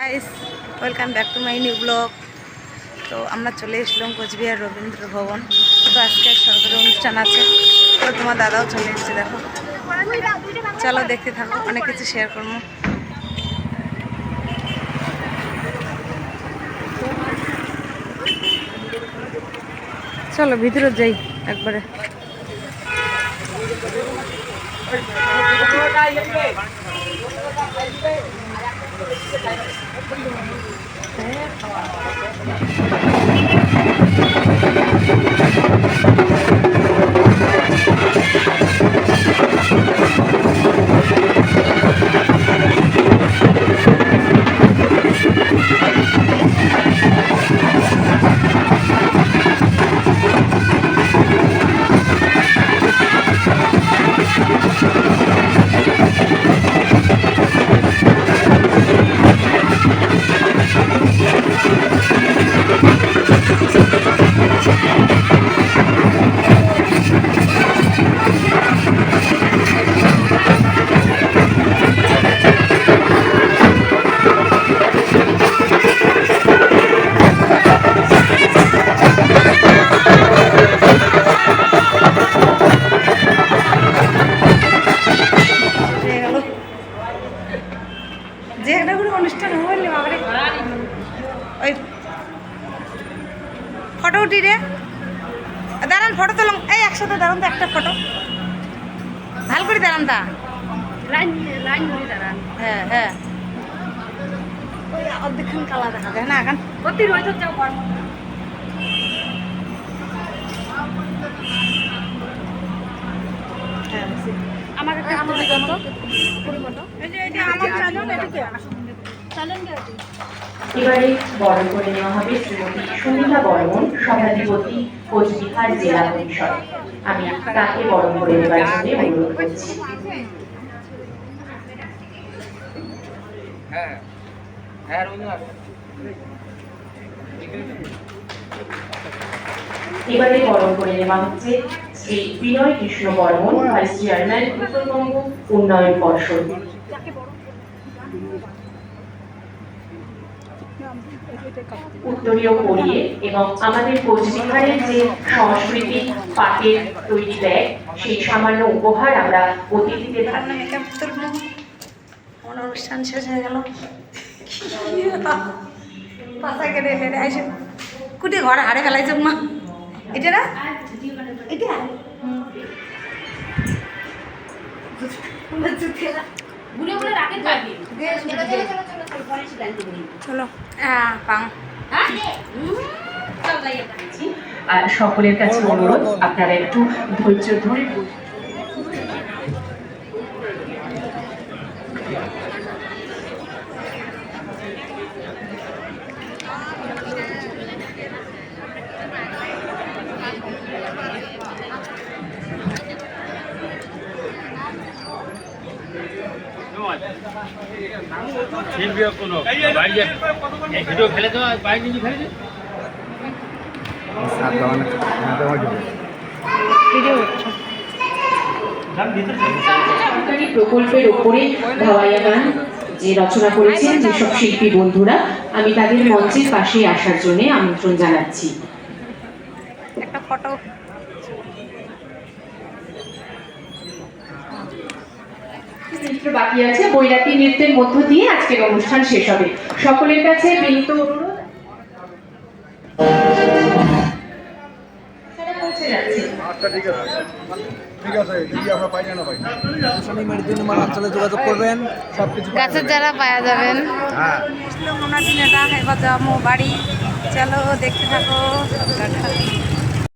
Guys welcome back to my new blog তো আমরা চলে এসলাম কোচবিহার রবীন্দ্র ভবন। তো আজকে সরকারি অনুষ্ঠান আছে। তো তোমার দাদাও চলে এসেছে, দেখো। চলো দেখতে থাকো, অনেক কিছু শেয়ার করব। চলো ভিতরে যাই একবারে। হয়ে গেল যে একটা করে অনুষ্ঠান হইলে বাবারে। ওই ফটো উঠি রে দাঁড়ান ফটো তোলাম এই একসাথে দাঁড়ান তো একটা ফটো ভালো করে দাঁড়ান তা। হ্যাঁ হ্যাঁ। ওই অর্ধেকখান কালা দেখা যায়। না এখন। হ্যাঁ আমার একটা আমাদের যত এই যে এটা আমার এদিকে চ্যানেল এবারে বরণ করে নেওয়া হবে শ্রীমতী সুমিতা বর্মন সভাধিপতি কোচবিহার জেলা পরিষদ। আমি তাকে বরণ করে নেবার জন্য অনুরোধ করছি। হ্যাঁ হ্যাঁ এবারে বরণ করে নেওয়া হচ্ছে শ্রী বিনয় কৃষ্ণ বর্মন ভাইস চেয়ারম্যান উত্তরবঙ্গ উন্নয়ন পর্ষদ। উত্তরীয় পরিয়ে এবং আমাদের কোচবিহারের যে সংস্কৃতি পাটের তৈরি ব্যাগ, সেই সামান্য উপহার আমরা অতিথিদের মেকআপ তুলবো অনুষ্ঠান শেষ হয়ে গেল? পাশা কেটে ফেলে আইসে কুটি ঘরে হারে ফেলাইছে মা। এটা না? আর সকলের কাছে অনুরোধ আপনারা একটু ধৈর্য ধরে ফিরবি কোনো। বাড়ি ভিডিও ফেলে দেওয়া বাইরে নিয়ে ফেলে দে ভিডিও হচ্ছে সরকারি প্রকল্পের ওপরে ভাওয়াইয়া গান যে রচনা করেছেন যেসব শিল্পী বন্ধুরা আমি তাদের মঞ্চের পাশে আসার জন্য আমন্ত্রণ জানাচ্ছি। একটা ফটো নৃত্য বাকি আছে। বৈরাতি নৃত্যের মধ্য দিয়ে আজকের অনুষ্ঠান শেষ হবে। সকলের কাছে বিনীত অনুরোধ। তারা পৌঁছে যাচ্ছে। আচ্ছা ঠিক আছে। ঠিক আছে যদি আমরা পাই না পাই। শনিবার দিন আমার অঞ্চলে যোগাযোগ করবেন। সব কিছু গাছের যারা পাওয়া যাবেন। হ্যাঁ। বাড়ি। চলো দেখতে থাকো।